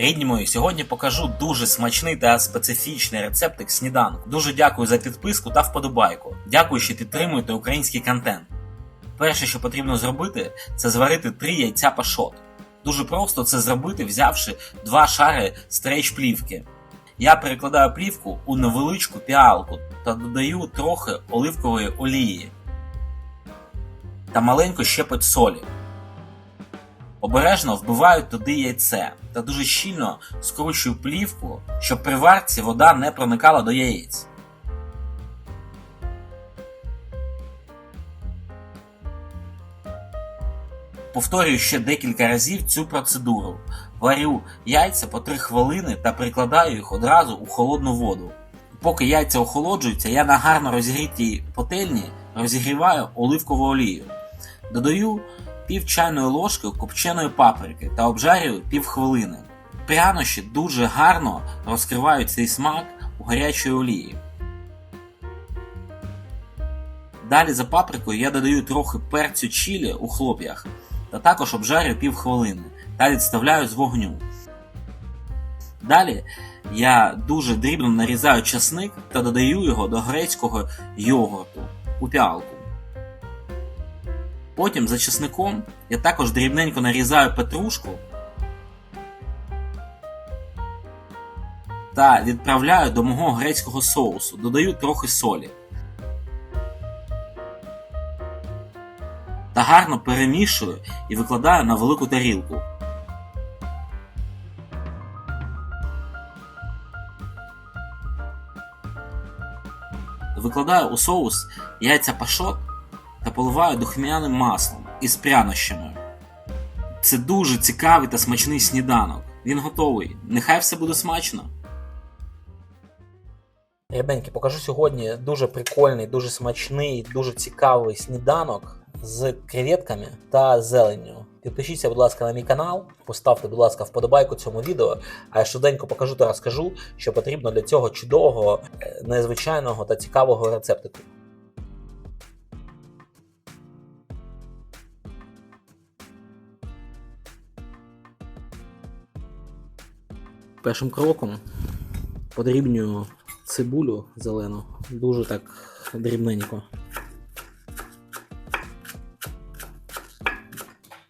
Рідні мої, сьогодні покажу дуже смачний та специфічний рецептик сніданку. Дуже дякую за підписку та вподобайку. Дякую, що підтримуєте український контент. Перше, що потрібно зробити, це зварити 3 яйця пашот. Дуже просто це зробити, взявши два шари стрейч плівки. Я перекладаю плівку у невеличку піалку та додаю трохи оливкової олії та маленьку щепоть солі. Обережно вбиваю туди яйце та дуже щільно скручую плівку, щоб при варці вода не проникала до яєць. Повторюю ще декілька разів цю процедуру. Варю яйця по 3 хвилини та прикладаю їх одразу у холодну воду. Поки яйця охолоджуються, я на гарно розігрітій пательні розігріваю оливкову олію. Додаю пів чайної ложки копченої паприки та обжарюю пів хвилини. Прянощі дуже гарно розкривають цей смак у гарячій олії. Далі за паприкою я додаю трохи перцю чилі у хлоп'ях та також обжарюю пів хвилини та відставляю з вогню. Далі я дуже дрібно нарізаю часник та додаю його до грецького йогурту у піалку. Потім за чесником я також дрібненько нарізаю петрушку та відправляю до мого грецького соусу. Додаю трохи солі. Та гарно перемішую і викладаю на велику тарілку. Викладаю у соус яйця пашот та поливаю духмяним маслом із прянощами. Це дуже цікавий та смачний сніданок. Він готовий. Нехай все буде смачно. Ребеньки, покажу сьогодні дуже прикольний, дуже смачний, дуже цікавий сніданок з креветками та зеленню. Підпишіться, будь ласка, на мій канал, поставте, будь ласка, вподобайку цьому відео, а я швиденько покажу та розкажу, що потрібно для цього чудового, е, незвичайного та цікавого рецептику. Першим кроком подрібнюю цибулю зелену, дуже так дрібненько.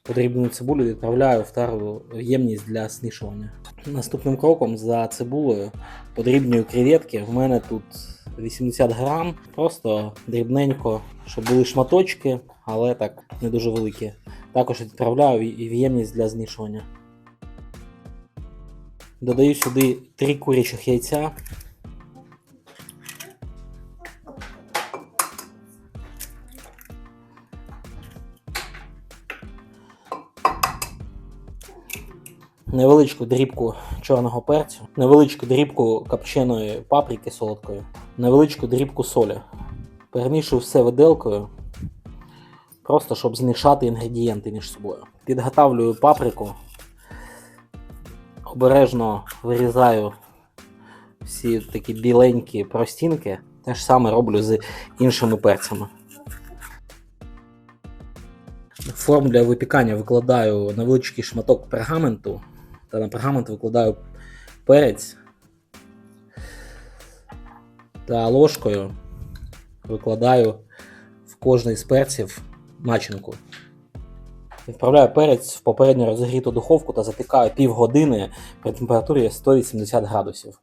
Подрібну цибулю відправляю в тару ємність для смішування. Наступним кроком за цибулею подрібнюю креветки. В мене тут 80 грам, просто дрібненько, щоб були шматочки, але так не дуже великі. Також відправляю в ємність для змішування. Додаю сюди 3 курячих яйця. Невеличку дрібку чорного перцю, невеличку дрібку копченої паприки солодкої, невеличку дрібку солі. Перемішую все виделкою, просто щоб змішати інгредієнти між собою. Підготавлюю паприку, обережно вирізаю всі такі біленькі простінки. Те ж саме роблю з іншими перцями. Форму для випікання викладаю невеличкий шматок пергаменту та на пергамент викладаю перець та ложкою викладаю в кожний з перців начинку. Відправляю перець в попередньо розігріту духовку та запікаю півгодини при температурі 180 градусів.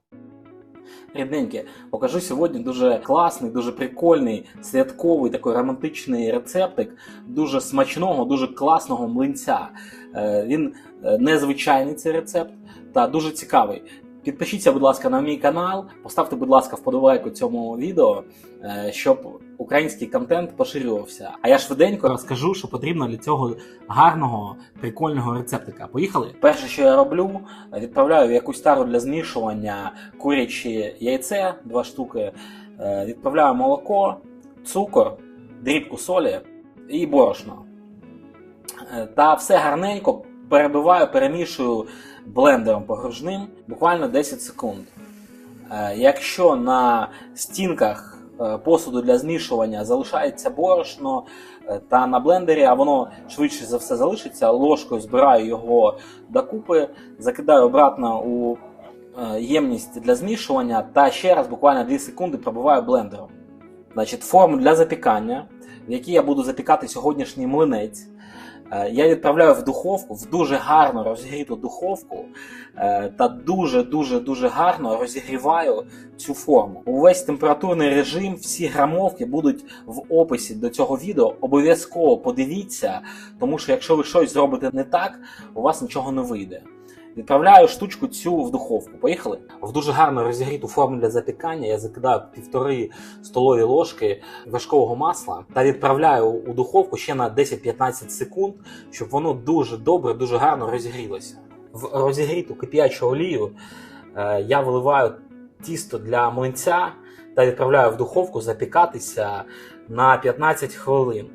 Рідненьке, покажу сьогодні дуже класний, дуже прикольний, святковий такий романтичний рецептик дуже смачного, дуже класного млинця. Е, Він е, незвичайний цей рецепт та дуже цікавий. Підпишіться, будь ласка, на мій канал, поставте, будь ласка, вподобайку цьому відео, е, щоб український контент поширювався. А я швиденько розкажу, що потрібно для цього гарного, прикольного рецептика. Поїхали? Перше, що я роблю, відправляю в якусь тару для змішування курячі яйце, два штуки, е, відправляю молоко, цукор, дрібку солі і борошно. Е, Та все гарненько перебиваю, перемішую блендером погружним буквально 10 секунд. Е, Якщо на стінках е, посуду для змішування залишається борошно е, та на блендері, а воно швидше за все залишиться. Ложкою збираю його докупи, закидаю обратно у ємність для змішування та ще раз буквально 2 секунди пробиваю блендером. Значить, форму для запікання, в якій я буду запікати сьогоднішній млинець. Е, Я відправляю в духовку, в дуже гарно розігріту духовку е, та дуже дуже дуже гарно розігріваю цю форму. Увесь температурний режим, всі грамовки будуть в описі до цього відео. Обов'язково подивіться, тому що якщо ви щось зробите не так, у вас нічого не вийде. Відправляю штучку цю в духовку. Поїхали. В дуже гарно розігріту форму для запікання я закидаю півтори столові ложки вершкового масла та відправляю у духовку ще на 10-15 секунд, щоб воно дуже добре, дуже гарно розігрілося. В розігріту кип'ячу олію е, я виливаю тісто для млинця та відправляю в духовку запікатися на 15 хвилин.